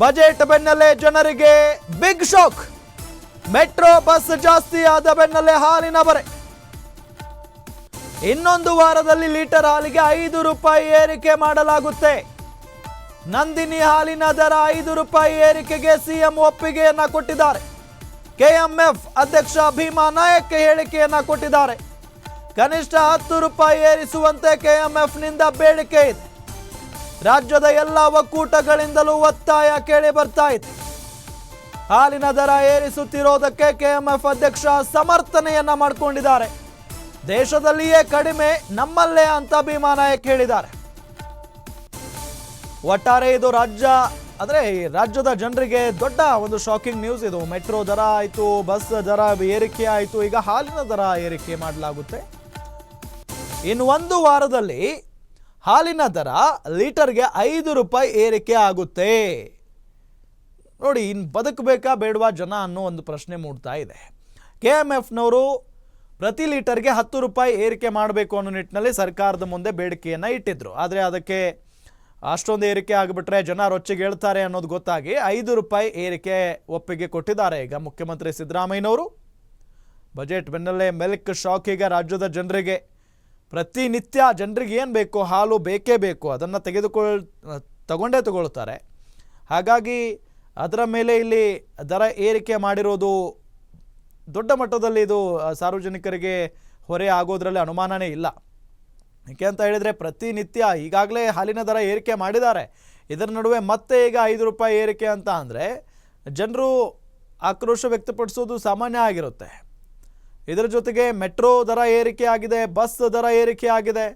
Budget ಬೆನ್ನಲ್ಲೇ ಜನರಿಗೆ big shock. Metro bus ಜಾಸ್ತಿ ಆದ ಬೆನ್ನಲ್ಲೇ ಹಾಲಿನ ಬರೆ. ಇನ್ನೊಂದು ವಾರದಲ್ಲಿ ಲೀಟರ್ ಹಾಲಿಗೆ ಐದು ರೂಪಾಯಿ ಏರಿಕೆ ಮಾಡಲಾಗುತ್ತೆ. ನಂದಿನಿ ಹಾಲಿನ ದರ ಐದು ರೂಪಾಯಿ ಏರಿಕೆಗೆ ಸಿಎಂ ಒಪ್ಪಿಗೆಯನ್ನ ಕೊಟ್ಟಿದ್ದಾರೆ. ಕೆಎಂಎಫ್ ಅಧ್ಯಕ್ಷ ಭೀಮಾ ನಾಯಕ್ ಹೇಳಿಕೆಯನ್ನ ಕೊಟ್ಟಿದ್ದಾರೆ. ಕನಿಷ್ಠ ಹತ್ತು ರೂಪಾಯಿ ಏರಿಸುವಂತೆ ಕೆಎಂಎಫ್ನಿಂದ ಬೇಡಿಕೆ ಇದೆ. ರಾಜ್ಯದ ಎಲ್ಲ ಒಕ್ಕೂಟಗಳಿಂದಲೂ ಒತ್ತಾಯ ಕೇಳಿ ಬರ್ತಾ ಇತ್ತು. ಹಾಲಿನ ದರ ಏರಿಸುತ್ತಿರೋದಕ್ಕೆ ಕೆಎಂಎಫ್ ಅಧ್ಯಕ್ಷ ಸಮರ್ಥನೆಯನ್ನ ಮಾಡಿಕೊಂಡಿದ್ದಾರೆ. ದೇಶದಲ್ಲಿಯೇ ಕಡಿಮೆ ನಮ್ಮಲ್ಲೇ ಅಂತ ಭೀಮಾ ಕೇಳಿದ್ದಾರೆ. ಹೇಳಿದ್ದಾರೆ ಒಟ್ಟಾರೆ ಇದು ರಾಜ್ಯ ಅಂದರೆ ಈ ರಾಜ್ಯದ ಜನರಿಗೆ ದೊಡ್ಡ ಒಂದು ಶಾಕಿಂಗ್ ನ್ಯೂಸ್ ಇದು. ಮೆಟ್ರೋ ದರ ಆಯಿತು ಬಸ್ ದರ ಏರಿಕೆ ಆಯಿತು, ಈಗ ಹಾಲಿನ ದರ ಏರಿಕೆ ಮಾಡಲಾಗುತ್ತೆ. ಇನ್ನು ಒಂದು ವಾರದಲ್ಲಿ ಹಾಲಿನ ದರ ಲೀಟರ್ಗೆ ಐದು ರೂಪಾಯಿ ಏರಿಕೆ ಆಗುತ್ತೆ. ನೋಡಿ ಇನ್ನು ಬದುಕಬೇಕಾ ಬೇಡವಾ ಜನ ಅನ್ನೋ ಒಂದು ಪ್ರಶ್ನೆ ಮೂಡ್ತಾ ಇದೆ. ಕೆ ಎಂ ಎಫ್ನವರು ಪ್ರತಿ ಲೀಟರ್ಗೆ ಹತ್ತು ರೂಪಾಯಿ ಏರಿಕೆ ಮಾಡಬೇಕು ಅನ್ನೋ ನಿಟ್ಟಿನಲ್ಲಿ ಸರ್ಕಾರದ ಮುಂದೆ ಬೇಡಿಕೆಯನ್ನು ಇಟ್ಟಿದ್ರು. ಆದರೆ ಅದಕ್ಕೆ ಅಷ್ಟೊಂದು ಏರಿಕೆ ಆಗಿಬಿಟ್ರೆ ಜನ ರೊಚ್ಚಿಗೆ ಹೇಳ್ತಾರೆ ಅನ್ನೋದು ಗೊತ್ತಾಗಿ ಐದು ರೂಪಾಯಿ ಏರಿಕೆ ಒಪ್ಪಿಗೆ ಕೊಟ್ಟಿದ್ದಾರೆ. ಈಗ ಮುಖ್ಯಮಂತ್ರಿ ಸಿದ್ದರಾಮಯ್ಯನವರು ಬಜೆಟ್ ಬೆನ್ನಲ್ಲೇ ಮಿಲ್ಕ್ ಶಾಕ್ ಈಗ ರಾಜ್ಯದ ಜನರಿಗೆ. ಪ್ರತಿನಿತ್ಯ ಜನರಿಗೆ ಏನು ಬೇಕು ಹಾಲು ಬೇಕೇ ಬೇಕು. ಅದನ್ನು ತೆಗೆದುಕೊಳ್ ತಗೊಂಡೇ ತಗೊಳ್ತಾರೆ. ಹಾಗಾಗಿ ಅದರ ಮೇಲೆ ಇಲ್ಲಿ ದರ ಏರಿಕೆ ಮಾಡಿರೋದು ದೊಡ್ಡ ಮಟ್ಟದಲ್ಲಿ ಇದು ಸಾರ್ವಜನಿಕರಿಗೆ ಹೊರೆ ಆಗೋದ್ರಲ್ಲಿ ಅನುಮಾನನೇ ಇಲ್ಲ. ಯಾಕೆ ಅಂತ ಹೇಳಿದರೆ ಪ್ರತಿನಿತ್ಯ ಈಗಾಗಲೇ ಹಾಲಿನ ದರ ಏರಿಕೆ ಮಾಡಿದ್ದಾರೆ. ಇದರ ನಡುವೆ ಮತ್ತೆ ಈಗ ಐದು ರೂಪಾಯಿ ಏರಿಕೆ ಅಂತ ಅಂದರೆ, ಜನರು ಆಕ್ರೋಶ ವ್ಯಕ್ತಪಡಿಸೋದು ಸಾಮಾನ್ಯ ಆಗಿರುತ್ತೆ. ಇದರ ಜೊತೆಗೆ ಮೆಟ್ರೋ ದರ ಏರಿಕೆ ಆಗಿದೆ, ಬಸ್ ದರ ಏರಿಕೆ ಆಗಿದೆ.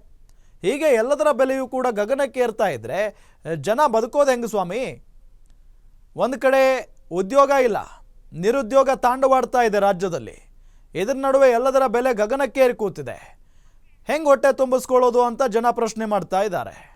ಹೀಗೆ ಎಲ್ಲದರ ಬೆಲೆಯೂ ಕೂಡ ಗಗನಕ್ಕೆ ಏರ್ತಾ ಇದ್ದರೆ ಜನ ಬದುಕೋದು ಹೆಂಗೆ ಸ್ವಾಮಿ? ಒಂದು ಕಡೆ ಉದ್ಯೋಗ ಇಲ್ಲ, ನಿರುದ್ಯೋಗ ತಾಂಡವಾಡ್ತಾ ಇದೆ ರಾಜ್ಯದಲ್ಲಿ. ಇದರ ನಡುವೆ ಎಲ್ಲದರ ಬೆಲೆ ಗಗನಕ್ಕೆ ಏರಿ ಕೂತಿದೆ. ಹೆಂಗೆ ಹೊಟ್ಟೆ ತುಂಬಿಸ್ಕೊಳ್ಳೋದು ಅಂತ ಜನ ಪ್ರಶ್ನೆ ಮಾಡ್ತಾ ಇದ್ದಾರೆ.